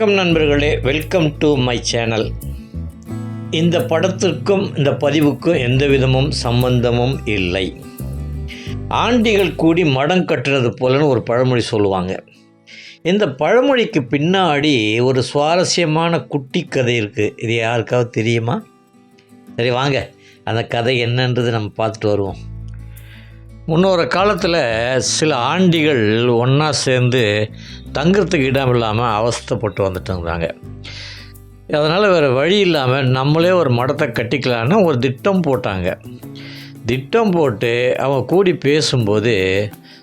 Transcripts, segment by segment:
வணக்கம் நண்பர்களே welcome to my channel இந்த படத்திற்கும் இந்த பதிவுக்கும் எந்த விதமும் சம்பந்தமும் இல்லை. ஆண்டிகள் கூடி மடம் கட்டுறது போலன்னு ஒரு பழமொழி சொல்லுவாங்க. இந்த பழமொழிக்கு பின்னாடி ஒரு சுவாரஸ்யமான குட்டி கதை இருக்குது இது யாருக்காவது தெரியுமா? சரி வாங்க. அந்த கதை என்னன்றது நம்ம பார்த்துட்டு வருவோம். முன்னொரு காலத்தில் சில ஆண்டிகள் ஒன்றா சேர்ந்து தங்குறதுக்கு இடம் இல்லாமல் அவஸ்தைப்பட்டு வந்துட்டு இருந்தாங்க. அதனால் வேறு வழி இல்லாமல் நம்மளே ஒரு மடத்தை கட்டிக்கலான்னு ஒரு திட்டம் போட்டாங்க. திட்டம் போட்டு அவங்க கூடி பேசும்போது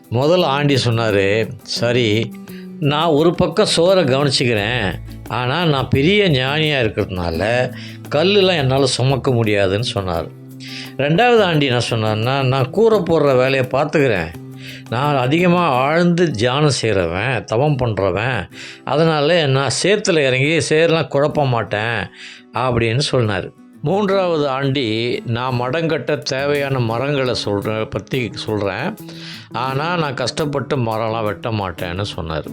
முதல் ஆண்டி சொன்னார் சரி நான் ஒரு பக்கம் சோறை கவனிச்சிக்கிறேன். ஆனால் நான் பெரிய ஞானியாக இருக்கிறதுனால கல்லுலாம் என்னால் சுமக்க முடியாதுன்னு சொன்னார். ரெண்டாவது ஆண்டி என்ன சொன்னேன்னா நான் கூரை போடுற வேலையை பார்த்துக்கிறேன். நான் அதிகமாக ஆழ்ந்து தியானம் செய்கிறவன் தவம் பண்ணுறவன் அதனால் நான் சேத்துல இறங்கி சேரெலாம் குழப்ப மாட்டேன் அப்படின்னு சொன்னார். மூன்றாவது ஆண்டி நான் மடங்கட்ட தேவையான மரங்களை சொல்கிற பற்றி சொல்கிறேன் ஆனால் நான் கஷ்டப்பட்டு மரம்லாம் வெட்ட மாட்டேன்னு சொன்னார்.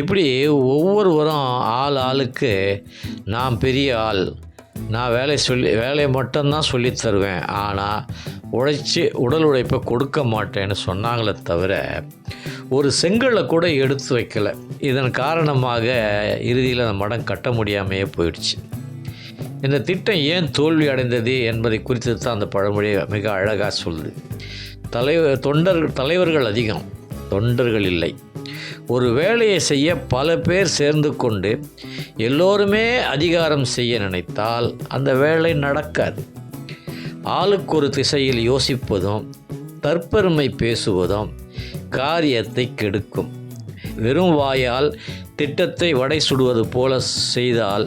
இப்படி ஒவ்வொருவரும் ஆள் ஆளுக்கு நான் பெரிய ஆள். நான் வேலை சொல்லி வேலையை மட்டும்தான் சொல்லித் தருவேன். ஆனால் உழைச்சி உடல் உழைப்பை கொடுக்க மாட்டேன்னு சொன்னாங்களே தவிர ஒரு செங்கலை கூட எடுத்து வைக்கலை. இதன் காரணமாக இறுதியில் அந்த மடம் கட்ட முடியாமையே போயிடுச்சு. இந்த திட்டம் ஏன் தோல்வி அடைந்தது என்பதை குறித்து தான் அந்த பழமொழி மிக அழகாக சொல்லுது. தலைவர் தொண்டர்கள் தலைவர்கள் அதிகம். தொண்டர்கள் இல்லை. ஒரு வேலையை செய்ய பல பேர் சேர்ந்து கொண்டு எல்லோருமே அதிகாரம் செய்ய நினைத்தால் அந்த வேலை நடக்காது. ஆளுக்கு ஒரு திசையில் யோசிப்பதும் தற்பெருமை பேசுவதும் காரியத்தை கெடுக்கும். வெறும் வாயால் திட்டத்தை வடை சுடுவது போல செய்தால்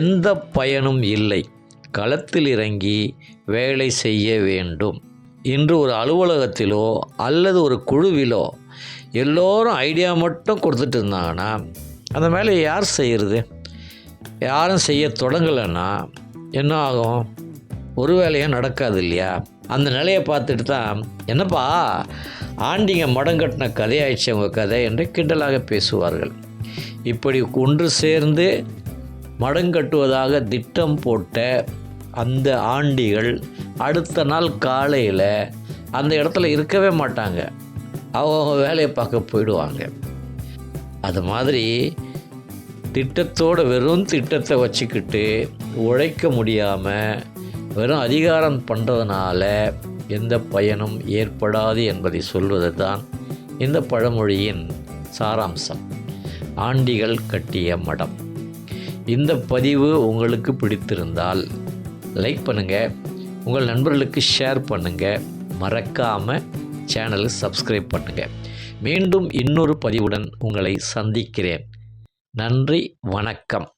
எந்த பயனும் இல்லை. களத்தில் இறங்கி வேலை செய்ய வேண்டும். இன்று ஒரு அலுவலகத்திலோ அல்லது ஒரு குழுவிலோ எல்லோரும் ஐடியா மட்டும் கொடுத்துட்டு இருந்தாங்கன்னா அந்த வேலையை யார் செய்கிறது யாரும் செய்ய தொடங்கலைன்னா என்ன ஆகும்? ஒரு வேலையும் நடக்காது இல்லையா? அந்த நிலையை பார்த்துட்டு தான் என்னப்பா ஆண்டிங்க மடங்கட்டின கதையாயிடுச்சு அவங்க கதை என்று கிண்டலாக பேசுவார்கள். இப்படி ஒன்று சேர்ந்து மடங்கட்டுவதாக திட்டம் போட்ட அந்த ஆண்டிகள் அடுத்த நாள் காலையில் அந்த இடத்துல இருக்கவே மாட்டாங்க. அவங்க வேலையை பார்க்க போயிடுவாங்க. அது மாதிரி திட்டத்தோடு வெறும் திட்டத்தை வச்சுக்கிட்டு உழைக்க முடியாமல் வெறும் அதிகாரம் பண்ணுறதுனால எந்த பயனும் ஏற்படாது என்பதை சொல்வது தான் இந்த பழமொழியின் சாராம்சம். ஆண்டிகள் கட்டிய மடம். இந்த பதிவு உங்களுக்கு பிடித்திருந்தால் லைக் பண்ணுங்கள் உங்கள் நண்பர்களுக்கு ஷேர் பண்ணுங்கள் மறக்காமல் சேனலை சப்ஸ்கிரைப் பண்ணுங்கள் மீண்டும் இன்னொரு பதிவுடன் உங்களை சந்திக்கிறேன். நன்றி வணக்கம்.